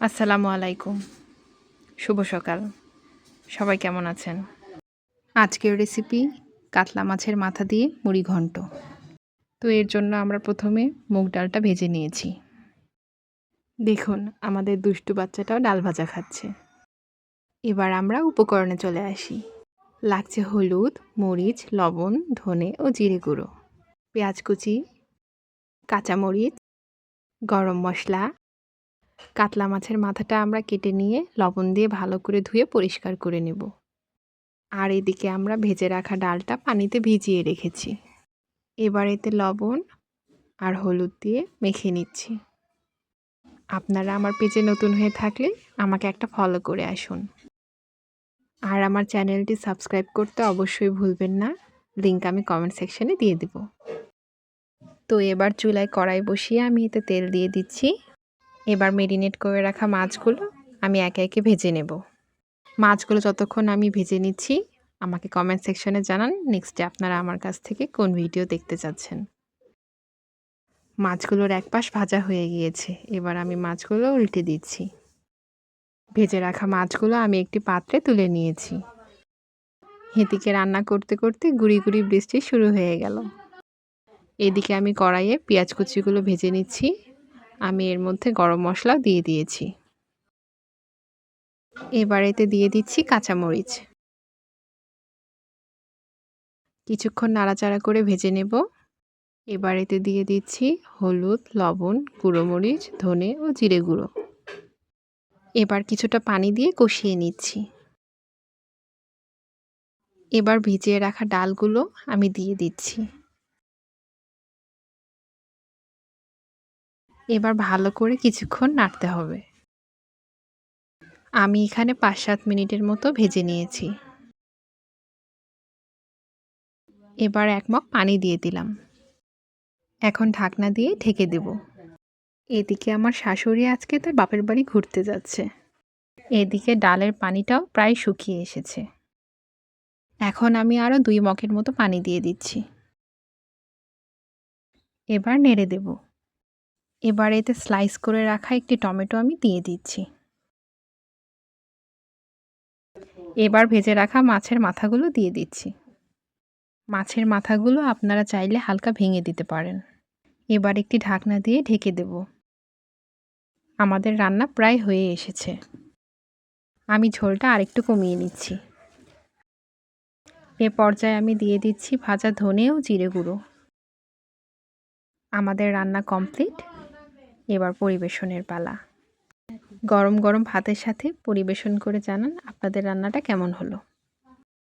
আসসালামু আলাইকুম। শুভ সকাল। সবাই কেমন আছেন? আজকের রেসিপি কাতলা মাছের মাথা দিয়ে মুড়ি ঘন্ট। তো এর জন্য আমরা প্রথমে মুগ ডালটা ভেজে নিয়েছি। দেখুন, আমাদের দুষ্টু বাচ্চাটাও ডাল ভাজা খাচ্ছে। এবার আমরা উপকরণে চলে আসি। লাগছে হলুদ, মরিচ, লবণ, ধনে ও জিরে গুঁড়ো। পেঁয়াজ কুচি, কাঁচামরিচ, গরম মশলা কাতলা মাছের মাথাটা আমরা কেটে নিয়ে লবণ দিয়ে ভালো করে ধুয়ে পরিষ্কার করে নেব। আর এদিকে আমরা ভেজে রাখা ডালটা পানিতে ভিজিয়ে রেখেছি। এবার এতে লবণ আর হলুদ দিয়ে মেখে নিচ্ছি। আপনারা আমার পেজে নতুন হয়ে থাকলে আমাকে একটা ফলো করে আসুন। আর আমার চ্যানেলটি সাবস্ক্রাইব করতে অবশ্যই ভুলবেন না। লিঙ্ক আমি কমেন্ট সেকশনে দিয়ে দেব। তো এবার চুলায় কড়াই বসিয়ে আমি এতে তেল দিয়ে দিচ্ছি। এবার মেরিনেট করে রাখা মাছগুলো আমি একে একে ভেজে নেব। মাছগুলো যতক্ষণ আমি ভেজে নিচ্ছি, আমাকে কমেন্ট সেকশনে জানান। নেক্সটে আপনারা আমার কাছ থেকে কোন ভিডিও দেখতে চাচ্ছেন। মাছগুলোর এক পাশ ভাজা হয়ে গিয়েছে। এবার আমি মাছগুলো উল্টে দিচ্ছি। ভেজে রাখা মাছগুলো আমি একটি পাত্রে তুলে নিয়েছি। এদিকে রান্না করতে করতে গুড়ি গুড়ি বৃষ্টি শুরু হয়ে গেল। এদিকে আমি কড়াইয়ে পেঁয়াজ কুচিগুলো ভেজে নিচ্ছি। আমি এর মধ্যে গরম মশলা দিয়ে দিয়েছি। এবার এতে দিয়ে দিচ্ছি কাঁচামরিচ। কিছুক্ষণ নাড়াচাড়া করে ভেজে নেব। এবার এতে দিয়ে দিচ্ছি হলুদ, লবণ, গুঁড়ো মরিচ, ধনে ও জিরে গুঁড়ো। এবার কিছুটা পানি দিয়ে কষিয়ে নিচ্ছি। এবার ভিজিয়ে রাখা ডালগুলো আমি দিয়ে দিচ্ছি। এবার ভালো করে কিছুক্ষণ নাড়তে হবে। আমি এখানে পাঁচ সাত মিনিটের মতো ভেজে নিয়েছি। এবার এক মগ পানি দিয়ে দিলাম। এখন ঢাকনা দিয়ে ঢেকে দেব। এদিকে আমার শাশুড়ি আজকে তার বাপের বাড়ি ঘুরতে যাচ্ছে। এদিকে ডালের পানিটাও প্রায় শুকিয়ে এসেছে। এখন আমি আরও দুই মগের মতো পানি দিয়ে দিচ্ছি। এবার নেড়ে দেবো। এবার এতে স্লাইস করে রাখা একটি টমেটো আমি দিয়ে দিচ্ছি। এবার ভেজে রাখা মাছের মাথাগুলো দিয়ে দিচ্ছি। মাছের মাথাগুলো আপনারা চাইলে হালকা ভেঙে দিতে পারেন। এবার একটি ঢাকনা দিয়ে ঢেকে দেব। আমাদের রান্না প্রায় হয়ে এসেছে। আমি ঝোলটা আরেকটু কমিয়ে নিচ্ছি। এ পর্যায়ে আমি দিয়ে দিচ্ছি ভাজা ধনে ও জিরে গুঁড়ো। আমাদের রান্না কমপ্লিট এবার পরিবেশনের পালা। গরম গরম ভাতের সাথে পরিবেশন করে জানান আপনাদের রান্নাটা কেমন হলো।